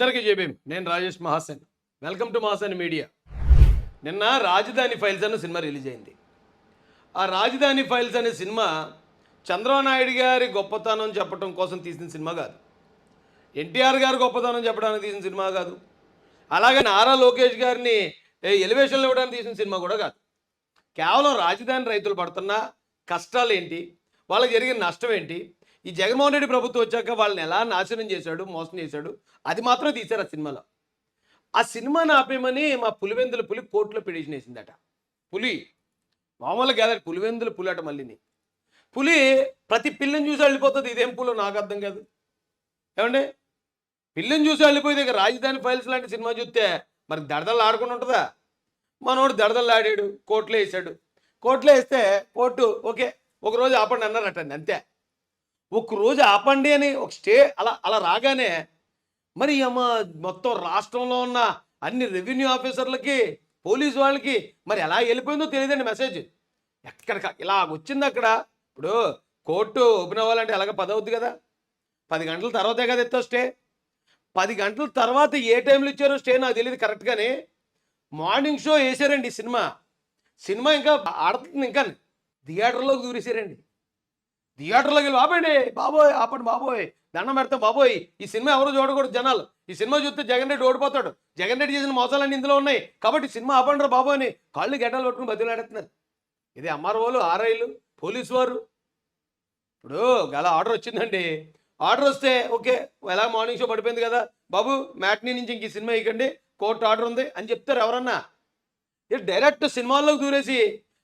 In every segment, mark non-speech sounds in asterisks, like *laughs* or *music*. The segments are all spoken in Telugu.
అందరికీ చెప్పేం నేను Rajesh Mahasen. Welcome to Mahasen media. నిన్న రాజధాని ఫైల్స్ అనే సినిమా రిలీజ్ అయింది. ఆ రాజధాని ఫైల్స్ అనే సినిమా చంద్రబాబు నాయుడు గారి గొప్పతనం చెప్పడం కోసం తీసిన సినిమా కాదు. ఎన్టీఆర్ గారి గొప్పతనం చెప్పడానికి తీసిన సినిమా కాదు. అలాగే నారా లోకేష్ గారిని ఎలివేషన్లు ఇవ్వడానికి తీసిన సినిమా కూడా కాదు. కేవలం రాజధాని రైతులు పడుతున్న కష్టాలు ఏంటి వాళ్ళకి జరిగిన నష్టం ఏంటి? ఈ జగన్మోహన్ రెడ్డి ప్రభుత్వం వచ్చాక వాళ్ళని ఎలా నాశనం చేశాడు మోసం చేశాడు అది మాత్రం తీశారు ఆ సినిమాలో. ఆ సినిమాని ఆపేయమని మా పులివెందుల పులి కోర్టులో పిటిషన్ వేసిందట. పులి మామూలుగా కాదు పులివెందుల పులి అట మళ్ళీని. పులి ప్రతి పిల్లని చూసి వెళ్ళిపోతుంది ఇదేం పులో నాకు అర్థం కాదు. ఏమండి? పిల్లని చూసి వెళ్ళిపోయింది ఇక రాజధాని ఫైల్స్ లాంటి సినిమా చూస్తే మరి దడదలు ఆడుకుని ఉంటుందా? మనోడు దడదలు ఆడాడు కోర్టులో వేసాడు కోర్టులో వేస్తే కోర్టు ఓకే ఒక రోజు ఆపండి అన్నారటండి అంతే. రోజు ఆపండి అని ఒక స్టే అలా అలా రాగానే మరి అమ్మ మొత్తం రాష్ట్రంలో ఉన్న అన్ని రెవెన్యూ ఆఫీసర్లకి పోలీసు వాళ్ళకి మరి ఎలా వెళ్ళిపోయిందో తెలియదండి మెసేజ్. ఎక్కడిక ఇలా వచ్చింది అక్కడ. ఇప్పుడు కోర్టు ఓపెన్ అవ్వాలంటే ఎలాగ పది అవుద్ది కదా. పది గంటల తర్వాతే కదా ఎత్తో స్టే. పది గంటల తర్వాత ఏ టైంలో ఇచ్చారో స్టే నాకు తెలియదు కరెక్ట్గానే మార్నింగ్ షో వేసారండి సినిమా. సినిమా ఇంకా ఆడుతుంది ఇంకా థియేటర్లోకి దూరేసారండి. థియేటర్లోకి వెళ్ళి ఆపండి బాబోయ్ ఆపండి బాబోయ్. దండం పెడతాం బాబోయ్. ఈ సినిమా ఎవరు చూడకూడదు జనాలు. ఈ సినిమా చూస్తే జగన్ రెడ్డి ఓడిపోతాడు. జగన్ రెడ్డి చేసిన మోసాలన్నీ ఇందులో ఉన్నాయి. కాబట్టి సినిమా ఆపండి రా బాబోయ్ అని కాళ్ళు గడ్డలు పట్టుకుని బతిలాడుతున్నారు ఇది ఎంఆర్ఓలు ఆర్ఐలు పోలీసు వారు. ఇప్పుడు గల ఆర్డర్ వచ్చిందండి. ఆర్డర్ వస్తే ఓకే ఎలా మార్నింగ్ షో పడిపోయింది కదా. బాబు మ్యాట్నీ నుంచి ఇంక ఈ సినిమా ఇవ్వకండి కోర్టు ఆర్డర్ ఉంది అని చెప్తారు ఎవరన్నా. ఇది డైరెక్ట్ సినిమాల్లోకి దూరేసి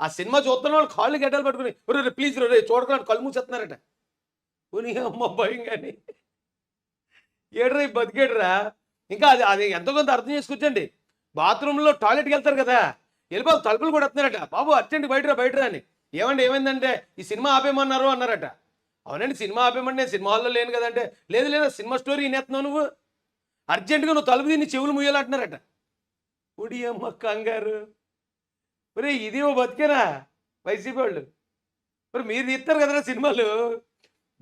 ఆ సినిమా చూస్తున్న వాళ్ళు కాళ్ళు గడ్డలు పట్టుకుని రే ప్లీజ్ రే చూడకుండా కళ్ళు మూసేస్తున్నారట. పోనీ అమ్మ భయం కానీ ఏడ్రా ఈ బతికేడ్రా? ఇంకా అది అది ఎంతో కొంత అర్థం చేసుకొచ్చండి. బాత్రూంలో టాయిలెట్కి వెళ్తారు కదా వెళ్ళిపో తలుపులు కూడా వస్తున్నారట. బాబు అర్జెంట్ బయటరా బయటరా అని. ఏమండి ఏమైందంటే ఈ సినిమా ఆపేయమన్నారు అన్నారట. అవునండి సినిమా ఆపేయమంటే నేను సినిమా హాల్లో లేను కదంటే లేదు లేదా సినిమా స్టోరీ వినేస్తున్నావు నువ్వు. అర్జెంటుగా నువ్వు తలుపు దీన్ని చెవులు ముయ్యాలంటున్నారట ఉడి అమ్మ కంగారు. మరి ఇది ఓ బతికేనా? వైసీపీ వాళ్ళు. మరి మీరు తీస్తారు కదరా సినిమాలు?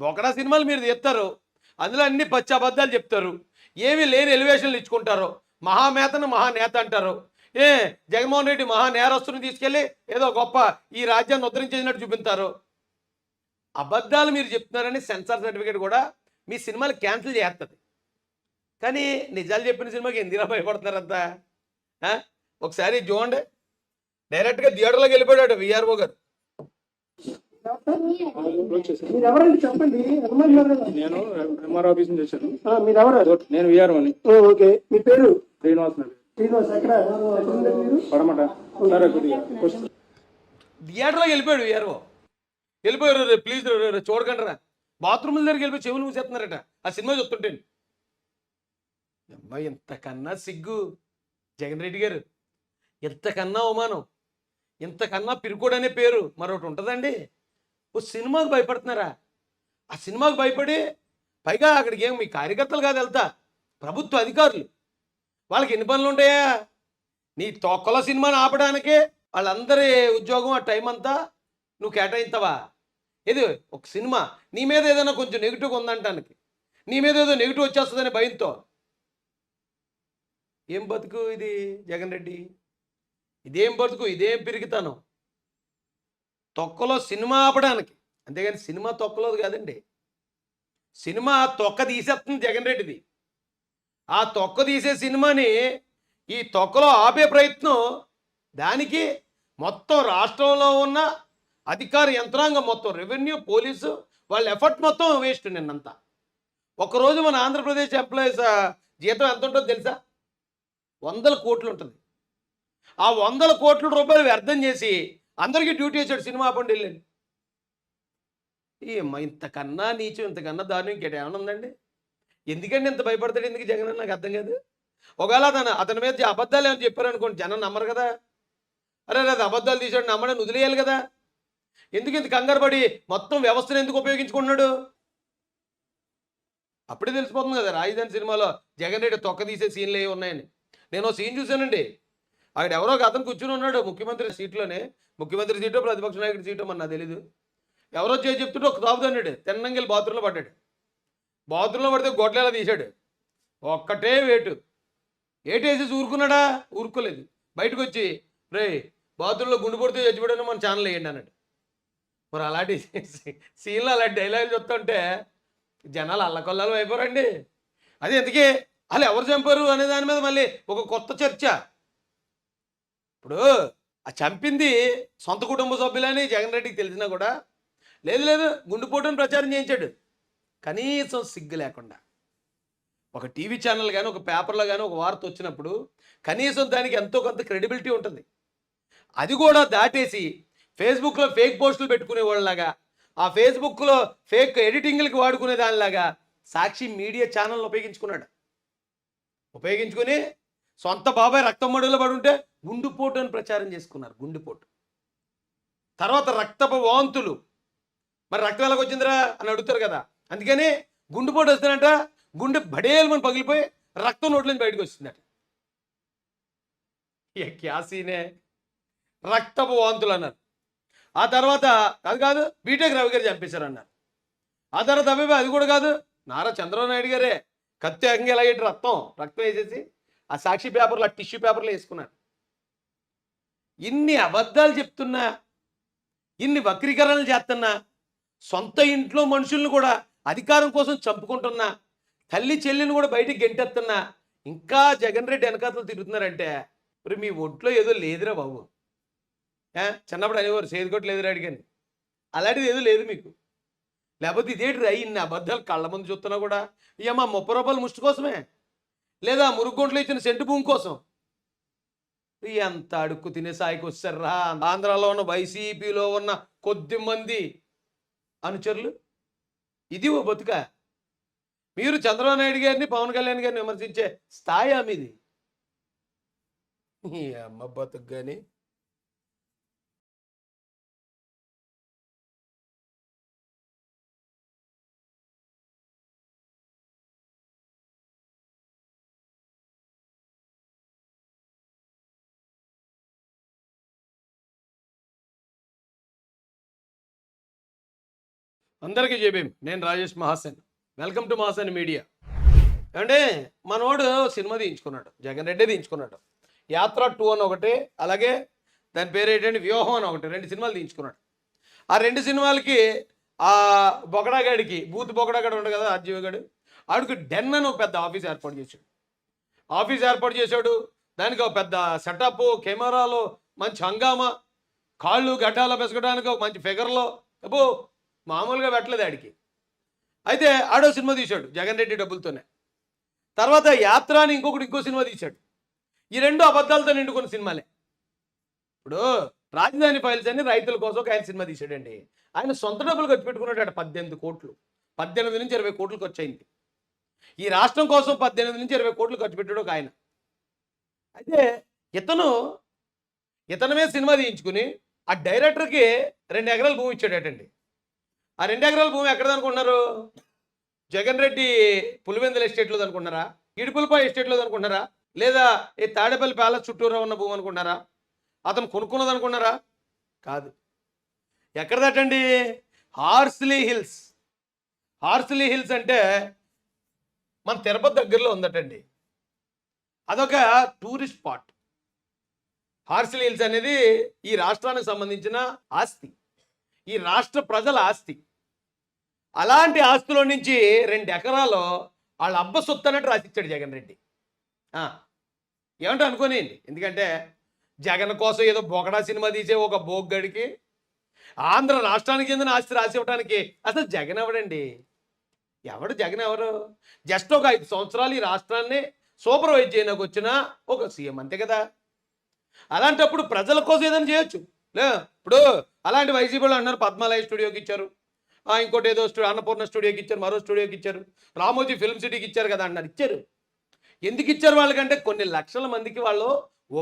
ఒకడా సినిమాలు మీరు తీస్తారు. అందులో అన్ని పచ్చి అబద్ధాలు చెప్తారు. ఏమీ లేని ఎలివేషన్లు ఇచ్చుకుంటారు. మహామేతను మహానేత అంటారు. ఏ జగన్మోహన్ రెడ్డి మహా నేరస్తుని తీసుకెళ్ళి ఏదో గొప్ప ఈ రాజ్యాన్ని ఉద్ధరించేసినట్టు చూపిస్తారు అబద్ధాలు మీరు చెప్తున్నారని సెన్సార్ సర్టిఫికేట్ కూడా మీ సినిమాలు క్యాన్సిల్ చేస్తుంది. కానీ నిజాలు చెప్పిన సినిమాకి ఎందుకు భయపడుతున్నారంతా? ఒకసారి చూడండి. డైరెక్ట్గా థియేటర్లోకి వెళ్ళిపోయాడు విఆర్ఓ గారు. చెప్పండి? నేను ఎంఆర్ ఆఫీస్ నుంచి వచ్చాను. ఆ, మీరు ఎవరు నేను విఆర్ఓ అని ఓ, ఓకే. మీ పేరు? శ్రీనివాస్ శ్రీనివాస్ ఎక్కడ? పడమట. థియేటర్లోకి వెళ్ళిపోయాడు విఆర్ఓ. వెళ్ళిపోయారు ప్లీజ్ చూడకండి రా. బాత్రూమ్ దగ్గరికి వెళ్ళిపోయి చెవులు మూసేస్తున్నారట. ఆ సినిమా చూస్తుంటే. అమ్మాయి ఇంతకన్నా సిగ్గు. జగన్ రెడ్డి గారు ఇంతకన్నా అవమానం. ఇంతకన్నా పిరుకోడు అనే పేరు మరొకటి ఉంటుందండి. ఓ సినిమాకు భయపడుతున్నారా? ఆ సినిమాకు భయపడి పైగా అక్కడికి ఏం మీ కార్యకర్తలు కాదు వెళ్తా ప్రభుత్వ అధికారులు. వాళ్ళకి ఎన్ని పనులు ఉంటాయా? నీ తొక్కల సినిమాని ఆపడానికి వాళ్ళందరి ఉద్యోగం ఆ టైం అంతా నువ్వు కేటాయిస్తావా? ఇది ఒక సినిమా నీ మీద ఏదైనా కొంచెం నెగిటివ్ ఉందంటానికి. నీ మీద ఏదో నెగిటివ్ వచ్చేస్తుందని భయంతో. ఏం బతుకు ఇది జగన్ రెడ్డి? ఇదేం బతుకు? ఇదేం పెరుగుతాను తొక్కలో సినిమా ఆపడానికి. అంతేగాని సినిమా తొక్కలోది కాదండి. సినిమా తొక్క తీసేస్తుంది జగన్ రెడ్డిది. ఆ తొక్క తీసే సినిమాని ఈ తొక్కలో ఆపే ప్రయత్నం దానికి మొత్తం రాష్ట్రంలో ఉన్న అధికార యంత్రాంగం మొత్తం రెవెన్యూ పోలీసు వాళ్ళ ఎఫర్ట్ మొత్తం వేస్ట్ నిన్నంతా. ఒకరోజు మన ఆంధ్రప్రదేశ్ ఎంప్లాయీస్ జీతం ఎంత ఉంటుందో తెలుసా? వందల కోట్లు ఉంటుంది. ఆ వందల కోట్ల రూపాయలు వ్యర్థం చేసి అందరికీ డ్యూటీ వేసాడు సినిమా ఆపండి వెళ్ళండి ఏమ్మా ఇంతకన్నా నీచం ఇంతకన్నా దారుణం ఇంకేట ఏమైనా ఉందండి? ఎందుకండి ఇంత భయపడతాడు ఎందుకు జగన్ నాకు అర్థం కాదు. ఒకవేళ అతను అతని మీద అబద్ధాలు ఏమైనా చెప్పారనుకోండి జనం నమ్మరు కదా. అరే అది అబద్ధాలు తీసాడు నమ్మడం వదిలేయాలి కదా. ఎందుకు ఇంత కంగారు పడి మొత్తం వ్యవస్థను ఎందుకు ఉపయోగించుకుంటున్నాడు? అప్పుడే తెలిసిపోతుంది కదా రాజధాని సినిమాలో జగన్ రెడ్డి తొక్క తీసే సీన్లు ఏ ఉన్నాయని. నేను సీన్ చూశానండి. అక్కడ ఎవరో ఒక అతను కూర్చుని ఉన్నాడు ముఖ్యమంత్రి సీట్లోనే. ముఖ్యమంత్రి సీటో ప్రతిపక్ష నాయకుడి సీటో మన తెలీదు. ఎవరో చేసి చెప్తుంటే ఒక తాపుతో అన్నాడు. తిన్నంగిల్ బాత్రూంలో పడ్డాడు. బాత్రూంలో పడితే గొడ్లేలా తీశాడు? ఒక్కటే వేటు. ఏటేసి ఊరుకున్నాడా? ఊరుకోలేదు. బయటకు వచ్చి రే బాత్రూంలో గుండు పొడితే చచ్చిపోయాను మన ఛానల్ వేయండి అన్నాడు. మరి అలాంటి *laughs* సీన్లు అలాంటి డైలాగులు చెప్తుంటే జనాలు అల్లకొల్లాలు అయిపోరండి. అది ఎందుకే? వాళ్ళు ఎవరు చంపారు అనే దాని మీద మళ్ళీ ఒక కొత్త చర్చ. ఇప్పుడు ఆ చంపింది సొంత కుటుంబ సభ్యులని జగన్ రెడ్డికి తెలిసినా కూడా లేదు లేదు గుండెపోటుని ప్రచారం చేయించాడు. కనీసం సిగ్గు లేకుండా. ఒక టీవీ ఛానల్ కానీ ఒక పేపర్లో కానీ ఒక వార్త వచ్చినప్పుడు కనీసం దానికి ఎంతో కొంత క్రెడిబిలిటీ ఉంటుంది. అది కూడా దాటేసి ఫేస్బుక్లో ఫేక్ పోస్టులు పెట్టుకునే వాళ్ళలాగా ఆ ఫేస్బుక్లో ఫేక్ ఎడిటింగ్లకి వాడుకునే దానిలాగా సాక్షి మీడియా ఛానల్ని ఉపయోగించుకున్నాడు. ఉపయోగించుకుని సొంత బాబాయ్ రక్తం మడుగులో పడి ఉంటే గుండుపోటు అని ప్రచారం చేసుకున్నారు గుండెపోటు. తర్వాత రక్తపు వాంతులు. మరి రక్తం ఎలాగ వచ్చిందిరా అని అడుగుతారు కదా. అందుకని గుండెపోటు వస్తుందంట గుండె బడేలు పగిలిపోయి రక్తం నోట్లోంచి బయటకు వస్తుందట క్యాసీనే రక్తపు వాంతులు అన్నారు. ఆ తర్వాత అది కాదు బీటెక్ రవి గారు చంపేశారు అన్నారు ఆ తర్వాత అవి అది కూడా కాదు నారా చంద్రబాబు నాయుడు గారే. కత్తి ఏకంగా ఎలా రక్తం రక్తం వేసేసి ఆ సాక్షి పేపర్లో ఆ టిష్యూ పేపర్లో వేసుకున్నారు. ఇన్ని అబద్ధాలు చెప్తున్నా ఇన్ని వక్రీకరణలు చేస్తున్నా సొంత ఇంట్లో మనుషుల్ని కూడా అధికారం కోసం చంపుకుంటున్నా తల్లి చెల్లిని కూడా బయటికి గెంటెత్తున్నా ఇంకా జగన్ రెడ్డి వెనకాతలు తిరుగుతున్నారంటే మరి మీ ఒంట్లో ఏదో లేదురా బాబు. చిన్నప్పుడు అనేవారు సేదుకోటి లేదురా అడిగాను. అలాంటిది ఏదో లేదు మీకు. లేకపోతే ఇదేంటి రా ఇన్ని అబద్ధాలు కళ్ళ ముందు చూస్తున్నా కూడా? ఇయ్యమ్మా ముప్పై రూపాయలు ముష్టి కోసమే? లేదా మురుగుంట్లో ఇచ్చిన సెంటు భూమి కోసం? ఎంత అడుక్కు తినే సాయికి వచ్చారా ఆంధ్రాలో ఉన్న వైసీపీలో ఉన్న కొద్ది మంది అనుచరులు. ఇది ఓ బతుక. మీరు చంద్రబాబు నాయుడు గారిని పవన్ కళ్యాణ్ గారిని విమర్శించే స్థాయి మీది అమ్మ బతుకు కానీ అందరికీ చెప్పేం నేను Rajesh Mahasen. Welcome to Mahasen media. అంటే మనోడు సినిమా తీయించుకున్నాడు. జగన్ రెడ్డి తీయించుకున్నాడు. యాత్ర టూ అని ఒకటి అలాగే దాని పేరు ఏంటంటే వ్యూహం అని ఒకటి రెండు సినిమాలు తీయించుకున్నాడు. ఆ రెండు సినిమాలకి ఆ బొగడాగాడికి బూత్ బొగడాగాడు ఉండదు కదా ఆర్జీవగాడు ఆడికి డెన్ అని ఒక పెద్ద ఆఫీస్ ఏర్పాటు చేశాడు. ఆఫీస్ ఏర్పాటు చేశాడు. దానికి ఒక పెద్ద సెటప్ కెమెరాలు మంచి హంగామా కాళ్ళు గడ్డాలు పెసకడానికి ఒక మంచి ఫిగర్లో అబ్బో మామూలుగా పెట్టలేదు ఆడికి. అయితే ఆడో సినిమా తీశాడు జగన్ రెడ్డి డబ్బులతోనే. తర్వాత యాత్ర అని ఇంకొకటి ఇంకో సినిమా తీశాడు. ఈ రెండు అబద్ధాలతో నిండుకున్న సినిమాలే. ఇప్పుడు రాజధాని ఫైల్స్ అని రైతుల కోసం ఒక ఆయన సినిమా తీశాడండి. ఆయన సొంత డబ్బులు ఖర్చు పెట్టుకున్నాడు పద్దెనిమిది కోట్లు. పద్దెనిమిది నుంచి ఇరవై కోట్లు ఖర్చు అయింది ఈ రాష్ట్రం కోసం పద్దెనిమిది నుంచి ఇరవై కోట్లు ఖర్చు పెట్టాడు ఒక ఆయన. అయితే ఇతను ఇతనమే సినిమా తీయించుకుని ఆ డైరెక్టర్కి రెండు ఎకరాలు భూమి ఇచ్చాడటండి. ఆ రెండు ఎకరాల భూమి ఎక్కడ అనుకుంటున్నారు? జగన్ రెడ్డి పులివెందుల ఎస్టేట్లో అనుకుంటున్నారా? ఇడుపులపై ఎస్టేట్లో అనుకుంటున్నారా? లేదా ఈ తాడేపల్లి ప్యాలెస్ చుట్టూరా ఉన్న భూమి అనుకుంటున్నారా? అతను కొనుక్కున్నది అనుకున్నారా కాదు. ఎక్కడదటండి హార్స్లీ హిల్స్. హార్స్లీ హిల్స్ అంటే మన తిరుపతి దగ్గరలో ఉందటండి. అదొక టూరిస్ట్ స్పాట్. హార్స్లీ హిల్స్ అనేది ఈ రాష్ట్రానికి సంబంధించిన ఆస్తి. ఈ రాష్ట్ర ప్రజల ఆస్తి. అలాంటి ఆస్తిలో నుంచి రెండు ఎకరాలు వాళ్ళ అబ్బ సొత్తు అన్నట్టు రాసిచ్చాడు జగన్ రెడ్డి. ఏమంటే అనుకోనియండి? ఎందుకంటే జగన్ కోసం ఏదో బొగడా సినిమా తీసే ఒక బోగ్గడికి ఆంధ్ర రాష్ట్రానికి చెందిన ఆస్తి రాసి ఇవ్వడానికి అసలు జగన్ ఎవడండి? ఎవడు జగన్ ఎవరు? జస్ట్ ఒక ఐదు సంవత్సరాలు ఈ రాష్ట్రాన్ని సూపర్వైజ్ చేయడానికి వచ్చిన ఒక సీఎం అంతే కదా. అలాంటప్పుడు ప్రజల కోసం ఏదైనా చేయొచ్చు. లే ఇప్పుడు అలాంటి వైసీపీలో అన్నారు పద్మాలయ స్టూడియోకి ఇచ్చారు. ఇంకోటి ఏదో స్టూడియో అన్నపూర్ణ స్టూడియోకి ఇచ్చారు మరో స్టూడియోకి ఇచ్చారు. రామోజీ ఫిల్మ్ సిటీకి ఇచ్చారు కదా అన్నారు ఇచ్చారు. ఎందుకు ఇచ్చారు వాళ్ళకంటే కొన్ని లక్షల మందికి వాళ్ళు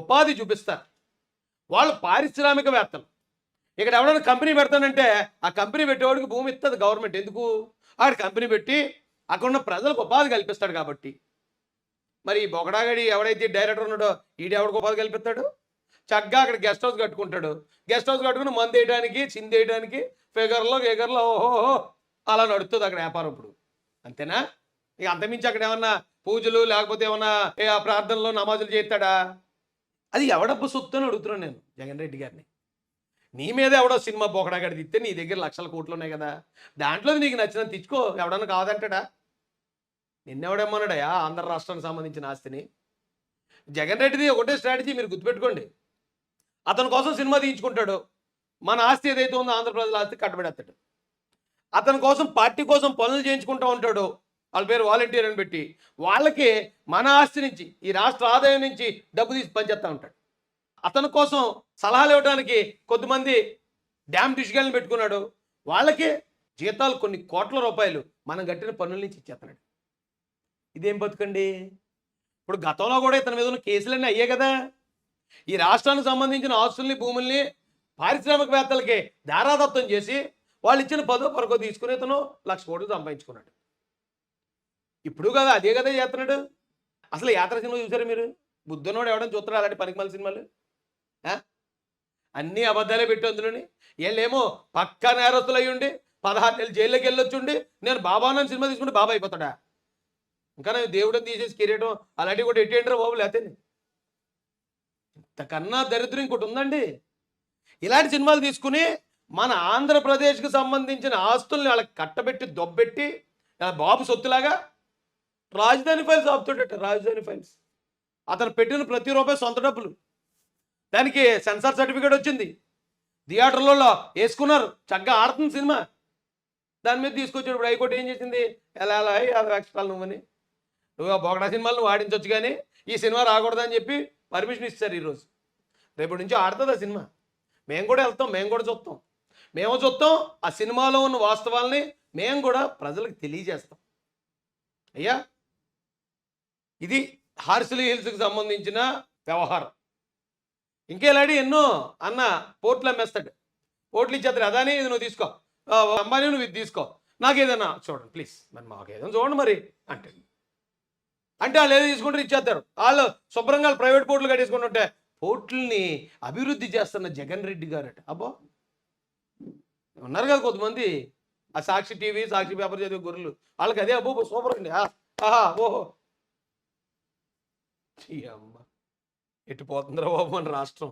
ఉపాధి చూపిస్తారు. వాళ్ళు పారిశ్రామికవేత్తలు. ఇక్కడ ఎవడైనా కంపెనీ పెడతానంటే ఆ కంపెనీ పెట్టేవాడికి భూమి ఇస్తుంది గవర్నమెంట్. ఎందుకు? ఆడ కంపెనీ పెట్టి అక్కడ ఉన్న ప్రజలకు ఉపాధి కల్పిస్తాడు కాబట్టి. మరి బొగడాగడి ఎవడైతే డైరెక్టర్ ఉన్నాడో ఈడెవడికి ఎవడికి ఉపాధి కల్పిస్తాడు? చక్కగా అక్కడ గెస్ట్ హౌస్ కట్టుకుంటాడు. గెస్ట్ హౌస్ కట్టుకుని మంది వేయడానికి చింది వేయడానికి ఫిగర్లో ఫిగర్లో ఓహో అలా నడుస్తుంది అక్కడ వ్యాపారం ఇప్పుడు. అంతేనా? ఇక అంతమించి అక్కడ ఏమన్నా పూజలు లేకపోతే ఏమన్నా ఆ ప్రార్థనలో నమాజులు చేస్తాడా? అది ఎవడబ్బు సొత్తు అని అడుగుతున్నాను నేను జగన్ రెడ్డి గారిని. నీ మీద ఎవడో సినిమా పోకడాగడి తిస్తే నీ దగ్గర లక్షల కోట్లు ఉన్నాయి కదా. దాంట్లో నీకు నచ్చినంత తెచ్చుకో ఎవడన్నా కాదంటాడా? నిన్నెవడేమన్నాడయా ఆంధ్ర రాష్ట్రానికి సంబంధించిన ఆస్తిని? జగన్ రెడ్డిది ఒకటే స్ట్రాటజీ మీరు గుర్తుపెట్టుకోండి. అతని కోసం సినిమా తీయించుకుంటాడు. మన ఆస్తి ఏదైతే ఉందో ఆంధ్రప్రదేశ్ ఆస్తి కట్టబెడతాడు అతని కోసం పార్టీ కోసం పనులు చేయించుకుంటూ ఉంటాడు. వాళ్ళ పేరు వాలంటీర్ అని పెట్టి వాళ్ళకి మన ఆస్తి నుంచి ఈ రాష్ట్ర ఆదాయం నుంచి డబ్బు తీసి పనిచేస్తూ ఉంటాడు. అతని కోసం సలహాలు ఇవ్వడానికి కొద్దిమంది డ్యామ్ డిషిగల్ని పెట్టుకున్నాడు. వాళ్ళకి జీతాలు కొన్ని కోట్ల రూపాయలు మనం కట్టిన పనుల నుంచి ఇచ్చేస్తున్నాడు. ఇదేం బతుకండి? ఇప్పుడు గతంలో కూడా ఇతని మీద ఉన్న కేసులన్నీ అయ్యే కదా. ఈ రాష్ట్రానికి సంబంధించిన ఆస్తుల్ని భూముల్ని పారిశ్రామికవేత్తలకి ధారాదత్తం చేసి వాళ్ళు ఇచ్చిన పదో పరకో తీసుకుని ఇతను లక్ష కోట్లు సంపాదించుకున్నాడు. ఇప్పుడు కదా అదే కదా చేస్తున్నాడు. అసలు యాత్ర సినిమా చూసారు మీరు? బుద్ధనోడు ఎవడని చూస్తున్నాడు అలాంటి పనికిమాల సినిమాలు? ఆ? అన్నీ అబద్ధాలే పెట్టి అందులోని. వీళ్ళేమో పక్కా నేరస్తులు అయ్యి ఉండి పదహారు నెలలు జైల్లోకి వెళ్ళొచ్చుండి నేను బాబానని సినిమా తీసుకుంటే బాబా అయిపోతాడా? ఇంకా నేను దేవుడిని తీసేసి కిరీటం అలాంటివి కూడా ఎట్టేంటారు బాబు లేతే ఇంతకన్నా దరిద్రం ఇంకోటి ఉందండి. ఇలాంటి సినిమాలు తీసుకుని మన ఆంధ్రప్రదేశ్కి సంబంధించిన ఆస్తుల్ని వాళ్ళకి కట్టబెట్టి దొబ్బెట్టి బాబు సొత్తులాగా రాజధాని ఫైల్స్ ఆపుతుండట రాజధాని ఫైల్స్. అతను పెట్టిన ప్రతి రూపాయి సొంత డబ్బులు. దానికి సెన్సార్ సర్టిఫికేట్ వచ్చింది. థియేటర్లలో వేసుకున్నారు. చక్కగా ఆడుతుంది సినిమా. దాని మీద తీసుకొచ్చాడు ఇప్పుడు హైకోర్టు ఏం చేసింది? ఎలా ఎలా యాభై ఎక్స్ట్రాలు నువ్వని. నువ్వు ఆ బొగడా సినిమాలు నువ్వు ఆడించవచ్చు కానీ ఈ సినిమా రాకూడదని చెప్పి పర్మిషన్ ఇస్తారు ఈరోజు. రేపటి నుంచి ఆడుతుంది ఆ సినిమా. మేము కూడా వెళ్తాం మేము కూడా చూస్తాం. మేము చూస్తాం ఆ సినిమాలో ఉన్న వాస్తవాల్ని మేము కూడా ప్రజలకు తెలియజేస్తాం. అయ్యా ఇది హార్సిలీ హిల్స్కి సంబంధించిన వ్యవహారం. ఇంకేలాడి ఎన్నో అన్న పోర్ట్లు అమ్మేస్తాడు పోర్ట్లు ఇచ్చేస్తాడు అదాని ఇది నువ్వు తీసుకో. ఆ, అంబానీ నువ్వు ఇది తీసుకో. నాకు ఏదైనా చూడండి ప్లీజ్. మరి మాకు ఏదైనా చూడండి మరి అంటే అంటే వాళ్ళు ఏదో తీసుకుంటారు ఇచ్చేస్తారు. వాళ్ళు శుభ్రంగా ప్రైవేట్ పోర్టులు కట్టేసుకుంటుంటే పోర్టుల్ని అభివృద్ధి చేస్తున్న జగన్ రెడ్డి గారట. అబ్బో! ఉన్నారు కదా కొంతమంది. ఆ సాక్షి టీవీ సాక్షి పేపర్ చదివే గొర్రెలు. వాళ్ళకి అదే అబ్బో సూపర్ అండి. ఆ, ఆహా ఓహో! అమ్మ. ఎటు పోతుందిరా బాబు మన రాష్ట్రం?